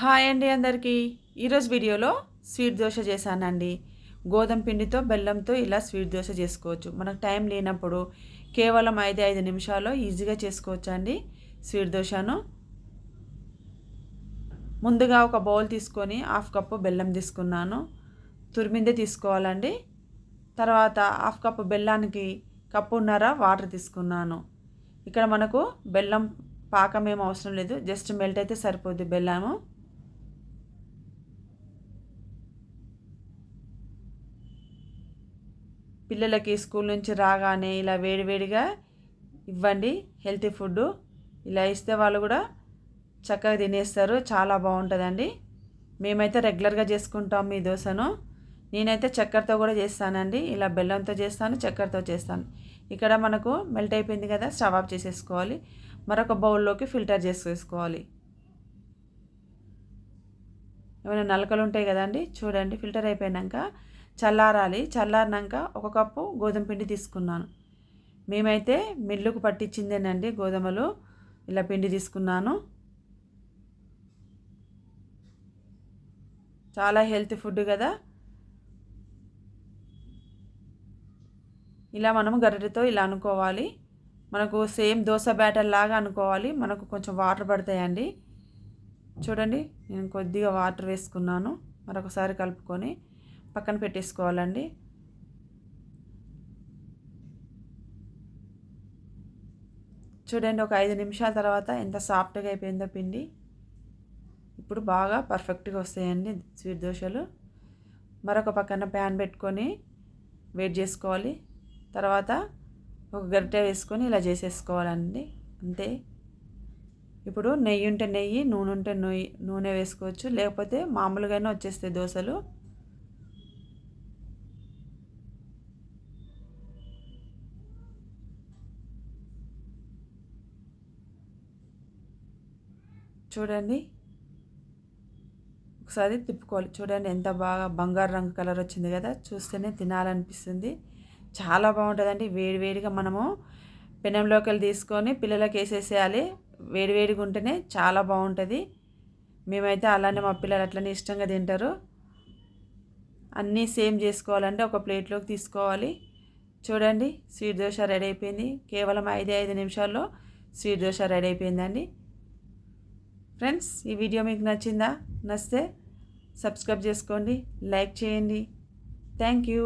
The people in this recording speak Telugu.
హాయ్ అండి అందరికీ. ఈరోజు వీడియోలో స్వీట్ దోశ చేశానండి. గోధుమ పిండితో బెల్లంతో ఇలా స్వీట్ దోశ చేసుకోవచ్చు. మనకు టైం లేనప్పుడు కేవలం ఐదు ఐదు నిమిషాల్లో ఈజీగా చేసుకోవచ్చు అండి స్వీట్ దోశను. ముందుగా ఒక బౌల్ తీసుకొని హాఫ్ కప్పు బెల్లం తీసుకున్నాను. తురిమిందే తీసుకోవాలండి. తర్వాత హాఫ్ కప్పు బెల్లానికి కప్పున్నర వాటర్ తీసుకున్నాను. ఇక్కడ మనకు బెల్లం పాకం ఏం అవసరం లేదు. జస్ట్ మెల్ట్ అయితే సరిపోద్ది బెల్లము. పిల్లలకి స్కూల్ నుంచి రాగానే ఇలా వేడివేడిగా ఇవ్వండి హెల్తీ ఫుడ్ ఇలా ఇస్తే వాళ్ళు కూడా చక్కగా తినేస్తారు. చాలా బాగుంటుందండి. మేమైతే రెగ్యులర్గా చేసుకుంటాం మీ దోశను. నేనైతే చక్కెరతో కూడా చేస్తానండి. ఇలా బెల్లంతో చేస్తాను చక్కెరతో చేస్తాను. ఇక్కడ మనకు మెల్ట్ అయిపోయింది కదా స్టవ్ ఆఫ్ చేసేసుకోవాలి. మరొక బౌల్లోకి ఫిల్టర్ చేసేసుకోవాలి. ఏమైనా నలకలు ఉంటాయి కదండి చూడండి ఫిల్టర్ అయిపోయాక చల్లారాలి. చల్లారినాక ఒక కప్పు గోధుమ పిండి తీసుకున్నాను. మేమైతే మిల్లుకు పట్టించిందేనండి గోధుమలు. ఇలా పిండి తీసుకున్నాను. చాలా హెల్త్ ఫుడ్ కదా. ఇలా మనము గరిటెతో ఇలా అనుకోవాలి. మనకు సేమ్ దోశ బ్యాటర్ లాగా అనుకోవాలి. మనకు కొంచెం వాటర్ పడతాయండి. చూడండి నేను కొద్దిగా వాటర్ వేసుకున్నాను. మరొకసారి కలుపుకొని. పక్కన పెట్టేసుకోవాలండి. చూడండి ఒక ఐదు నిమిషాల తర్వాత ఎంత సాఫ్ట్గా అయిపోయిందో పిండి. ఇప్పుడు బాగా పర్ఫెక్ట్గా వస్తాయండి స్వీట్ దోశలు. మరొక పక్కన ప్యాన్ పెట్టుకొని వెయిట్ చేసుకోవాలి. తర్వాత ఒక గరిటె వేసుకొని ఇలా చేసేసుకోవాలండి. అంతే. ఇప్పుడు నెయ్యి ఉంటే నెయ్యి నూనె ఉంటే నూనె నూనె వేసుకోవచ్చు. లేకపోతే మామూలుగానే వచ్చేస్తాయి దోశలు. చూడండి. ఒకసారి తిప్పుకోవాలి. చూడండి ఎంత బాగా బంగారు రంగు కలర్ వచ్చింది కదా. చూస్తేనే తినాలనిపిస్తుంది. చాలా బాగుంటుందండి. వేడివేడిగా మనము పెనంలోకి వెళ్ళి తీసుకొని పిల్లలకి వేసేసేయాలి. వేడివేడిగా ఉంటేనే చాలా బాగుంటుంది. మేమైతే అలానే మా పిల్లలు అట్లనే ఇష్టంగా తింటారు. అన్నీ సేమ్ చేసుకోవాలంటే ఒక ప్లేట్లోకి తీసుకోవాలి. చూడండి. స్వీట్ దోశ రెడీ అయిపోయింది. కేవలం ఐదు ఐదు నిమిషాల్లో స్వీట్ దోశ రెడీ అయిపోయిందండి. ఫ్రెండ్స్ ఈ వీడియో మీకు నచ్చిందా? నచ్చితే సబ్స్క్రైబ్ చేసుకోండి లైక్ చేయండి. Thank you